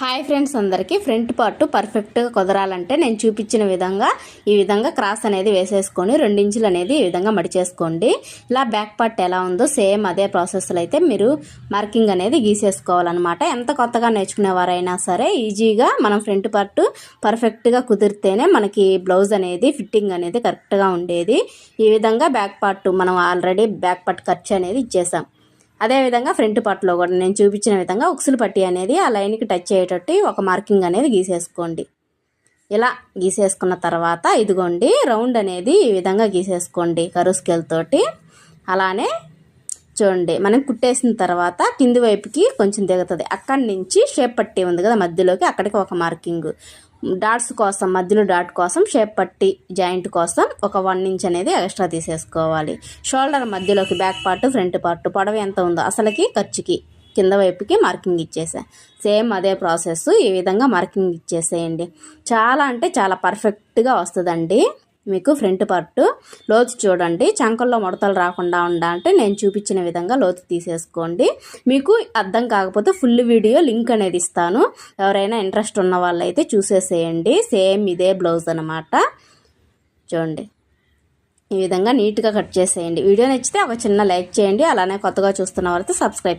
Hi friends అందరికీ front part పర్ఫెక్ట్గా కుదరాలంటే నేను చూపించిన విధంగా ఈ విధంగా క్రాస్ అనేది వేసేసుకొని రెండించులు అనేది ఈ విధంగా మడిచేసుకోండి ఇలా బ్యాక్ పార్ట్ ఎలా ఉందో సేమ్ అదే ప్రాసెస్లో అయితే మీరు మార్కింగ్ అనేది గీసేసుకోవాలన్నమాట. ఎంత కొత్తగా నేర్చుకునేవారైనా సరే ఈజీగా మనం ఫ్రంట్ పార్ట్ పర్ఫెక్ట్గా కుదిరితేనే మనకి బ్లౌజ్ అనేది ఫిట్టింగ్ అనేది కరెక్ట్గా ఉండేది. ఈ విధంగా బ్యాక్ పార్ట్ మనం ఆల్రెడీ బ్యాక్ పార్ట్ ఖర్చు అనేది ఇచ్చేసాం. అదేవిధంగా ఫ్రంట్ పార్ట్లో కూడా నేను చూపించిన విధంగా ఉక్సులు పట్టి అనేది ఆ లైన్కి టచ్ అయ్యేటట్టు ఒక మార్కింగ్ అనేది గీసేసుకోండి. ఇలా గీసేసుకున్న తర్వాత ఇదిగోండి రౌండ్ అనేది ఈ విధంగా గీసేసుకోండి కరువు స్కేల్ తోటి. అలానే చూడండి మనం కుట్టేసిన తర్వాత కింది వైపుకి కొంచెం దిగుతుంది. అక్కడి నుంచి షేప్ పట్టి ఉంది కదా మధ్యలోకి అక్కడికి ఒక మార్కింగ్. డాట్స్ కోసం మధ్యలో డాట్ కోసం షేప్ పట్టి జాయింట్ కోసం ఒక వన్ ఇంచ్ అనేది ఎక్స్ట్రా తీసేసుకోవాలి. షోల్డర్ మధ్యలోకి బ్యాక్ పార్ట్ ఫ్రంట్ పార్ట్ పొడవ ఎంత ఉందో అసలుకి ఖర్చుకి కింద వైపుకి మార్కింగ్ ఇచ్చేసా. సేమ్ అదే ప్రాసెస్ ఈ విధంగా మార్కింగ్ ఇచ్చేసేయండి. చాలా అంటే చాలా పర్ఫెక్ట్గా వస్తుందండి. మీకు ఫ్రంట్ పార్ట్ లోతు చూడండి. చంకల్లో ముడతలు రాకుండా ఉండాలంటే నేను చూపించిన విధంగా లోతు తీసేసుకోండి. మీకు అర్థం కాకపోతే ఫుల్ వీడియో లింక్ అనేది ఇస్తాను. ఎవరైనా ఇంట్రెస్ట్ ఉన్న వాళ్ళైతే చూసేసేయండి. సేమ్ ఇదే బ్లౌజ్ అనమాట చూడండి. ఈ విధంగా నీట్గా కట్ చేసేయండి. వీడియో నచ్చితే ఒక చిన్న లైక్ చేయండి. అలానే కొత్తగా చూస్తున్న వాళ్ళతో సబ్స్క్రైబ్ చేయండి.